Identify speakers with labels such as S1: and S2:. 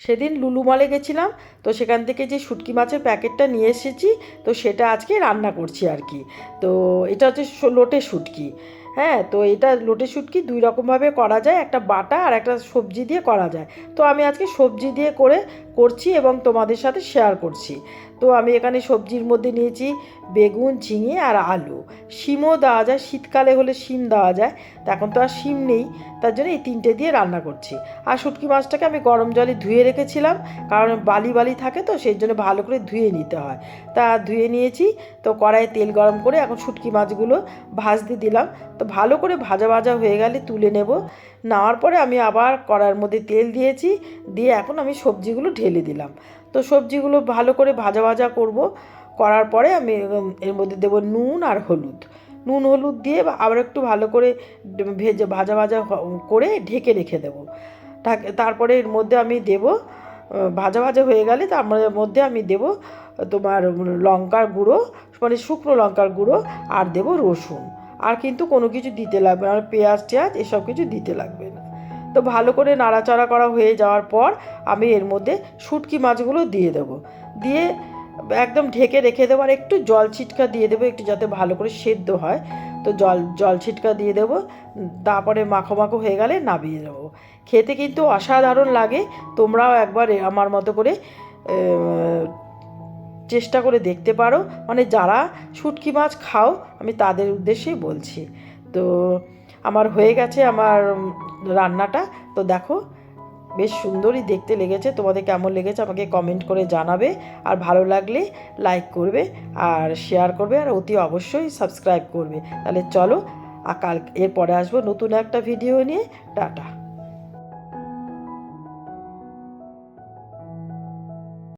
S1: সেদিন লুলু মলে গেছিলাম, তো সেখান থেকে যে শুটকি মাছের প্যাকেটটা নিয়ে এসেছি, তো সেটা আজকে রান্না করছি আর কি। তো এটা হচ্ছে লোটে শুটকি। হ্যাঁ তো এটা লোটে শুটকি দুই রকমভাবে করা যায়, একটা বাটা আর একটা সবজি দিয়ে করা যায়। তো আমি আজকে সবজি দিয়ে করে করছি এবং তোমাদের সাথে শেয়ার করছি। তো আমি এখানে সবজির মধ্যে নিয়েছি বেগুন, ঝিঙে আর আলু। শিমও দেওয়া যায়, শীতকালে হলে শিম দেওয়া যায়, তা এখন তো আর শিম নেই, তার জন্য এই তিনটে দিয়ে রান্না করছি। আর শুটকি মাছটাকে আমি গরম জলে ধুয়ে রেখেছিলাম, কারণ বালি বালি থাকে তো, সেই জন্য ভালো করে ধুয়ে নিতে হয়। তা ধুয়ে নিয়েছি, তো কড়াইয়ে তেল গরম করে এখন শুটকি মাছগুলো ভাজতে দিলাম। তো ভালো করে ভাজা ভাজা হয়ে গেলে তুলে নেব। নেওয়ার পরে আমি আবার কড়ার মধ্যে তেল দিয়েছি, দিয়ে এখন আমি সবজিগুলো ঢেলে দিলাম। তো সবজিগুলো ভালো করে ভাজা ভাজা করব। করার পরে আমি এর মধ্যে দেবো নুন আর হলুদ। নুন, হলুদ দিয়ে আবার একটু ভালো করে ভেজে ভাজা ভাজা করে ঢেকে রেখে দেবো। তারপরে এর মধ্যে আমি দেব ভাজা ভাজা হয়ে গেলে তার মধ্যে আমি দেব তোমার লঙ্কার গুঁড়ো মানে শুকনো লঙ্কার গুঁড়ো, আর দেব রসুন। আর কিন্তু কোনো কিছু দিতে লাগবে না, আর পেঁয়াজ টেয়াজ এসব কিছু দিতে লাগবে না। তো ভালো করে নাড়াচাড়া করা হয়ে যাওয়ার পর আমি এর মধ্যে শুটকি মাছগুলো দিয়ে দেবো। দিয়ে একদম ঢেকে রেখে দেবো আর একটু জল ছিটকা দিয়ে দেবো একটু যাতে ভালো করে সেদ্ধ হয়। তো জল জল ছিটকা দিয়ে দেবো, তারপরে মাখো মাখো হয়ে গেলে নামিয়ে দেবো। খেতে কিন্তু অসাধারণ লাগে, তোমরাও একবার আমার মতো করে চেষ্টা করে দেখতে পারো। মানে যারা শুটকি মাছ খাও, আমি তাদের উদ্দেশ্যেই বলছি। তো আমার হয়ে গেছে আমার রান্নাটা। তো দেখো, বেশ সুন্দরই দেখতে লেগেছে। তোমাদের কেমন লেগেছে আমাকে কমেন্ট করে জানাবে। আর ভালো লাগলে লাইক করবে আর শেয়ার করবে আর অতি অবশ্যই সাবস্ক্রাইব করবে। তাহলে চলো আর কাল, এরপরে আসব নতুন একটা ভিডিও নিয়ে। টাটা।